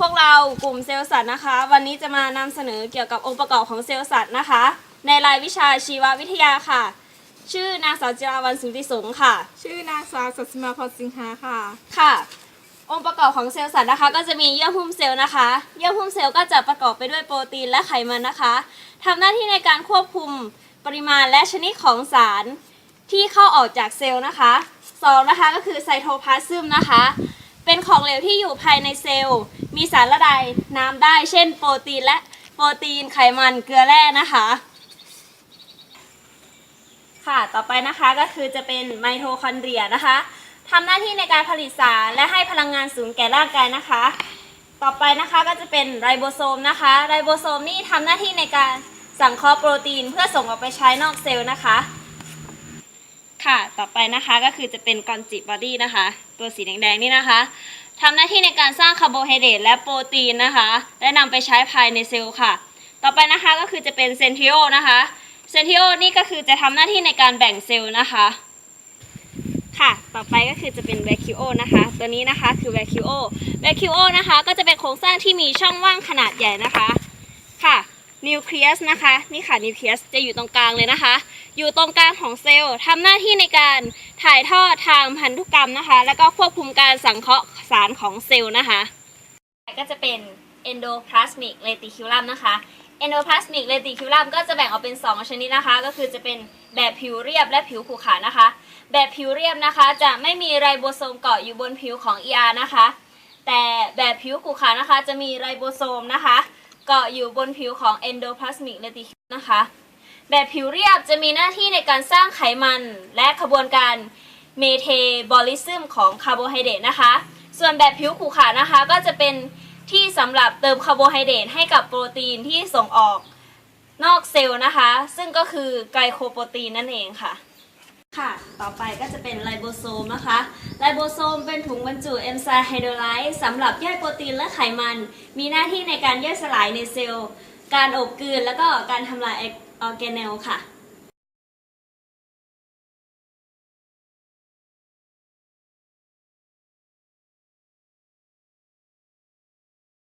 พวกเรากลุ่มเซลล์สัตว์นะคะ วันนี้จะมานำเสนอเกี่ยวกับองค์ประกอบของเซลล์สัตว์นะคะ ในรายวิชาชีววิทยาค่ะ ชื่อนางสาวจิราวันสุนทริสงฆ์ค่ะ ชื่อนางสาวสัตย์สมาพรสิงหาค่ะ ค่ะ องค์ประกอบของเซลล์สัตว์นะคะ ก็จะมีเยื่อหุ้มเซลล์นะคะ เยื่อหุ้มเซลล์ก็จะประกอบไปด้วยโปรตีนและไขมันนะคะทำหน้าที่ในการควบคุมปริมาณและชนิดของสารที่เข้าออกจากเซลล์นะคะสองนะคะก็คือไซโทพลาซึมนะคะ เป็นของเหลวที่อยู่ภายในเซลล์ มีสารละลายน้ำได้ เช่น โปรตีนและโปรตีนไขมันเกลือแร่นะคะ ค่ะต่อไปนะคะก็คือจะเป็นไมโทคอนเดรียนะคะทำหน้าที่ในการผลิตสารและให้พลังงานสูงแก่ร่างกายนะคะ ต่อไปนะคะก็จะเป็นไรโบโซมนะคะ ไรโบโซมนี่ทำหน้าที่ในการสังเคราะห์โปรตีนเพื่อส่งออกไปใช้นอกเซลล์นะคะ ค่ะ ต่อไปนะคะก็คือจะเป็นกอนจิบอดี้นะคะ ตัวสีแดงๆนี่นะคะทำหน้าที่ในการสร้างคาร์โบไฮเดรตและโปรตีนนะคะ และนำไปใช้ภายในเซลล์ค่ะ ต่อไปนะคะก็คือจะเป็นเซนทิโอนะคะ เซนทิโอนี่ก็คือจะทำหน้าที่ในการแบ่งเซลล์นะคะ ค่ะ ต่อไปก็คือจะเป็นแวคิโอนะคะ ตัวนี้นะคะคือแวคิโอแวคิโอนะคะ ก็จะเป็นโครงสร้างที่มีช่องว่างขนาดใหญ่นะคะ ค่ะ นิวเคลียสนะคะ นี่ค่ะนิวเคลียสจะอยู่ตรงกลางเลยนะคะ อยู่ตรงกลางของเซลล์ทำหน้าที่ในการถ่ายทอดทางพันธุกรรมนะคะ แล้วก็ควบคุมการสังเคราะห์สารของเซลล์นะคะก็จะเป็น endoplasmic reticulum นะคะ endoplasmic reticulum ก็จะแบ่งออกเป็น 2 ชนิดนะคะ ก็คือจะเป็นแบบผิวเรียบและผิวขรุขระนะคะ แบบผิวเรียบนะคะ จะไม่มีไรโบโซมเกาะอยู่บนผิวของ ER นะคะ แต่แบบผิวขรุขระนะคะ จะมีไรโบโซมนะคะ เกาะอยู่บนผิวของ endoplasmic reticulum นะคะ แบบผิวเรียบจะมีหน้าที่ในการสร้างไขมันและขบวนการเมเทบอลิซึมของคาร์โบไฮเดรตนะคะ ส่วนแบบผิวขรุขระนะคะ ก็จะเป็นที่สำหรับเติมคาร์โบไฮเดรตให้กับโปรตีนที่ส่งออกนอกเซลล์นะคะ ซึ่งก็คือไกลโคโปรตีนนั่นเองค่ะ ค่ะ ต่อไปก็จะเป็นไลโบโซมนะคะ ไลโบโซมเป็นถุงบรรจุเอนไซม์ไฮโดรไลซ์สำหรับย่อยโปรตีนและไขมัน มีหน้าที่ในการย่อยสลายในเซลล์ การอบกลืน แล้วก็การทำลายออร์แกเนลค่ะ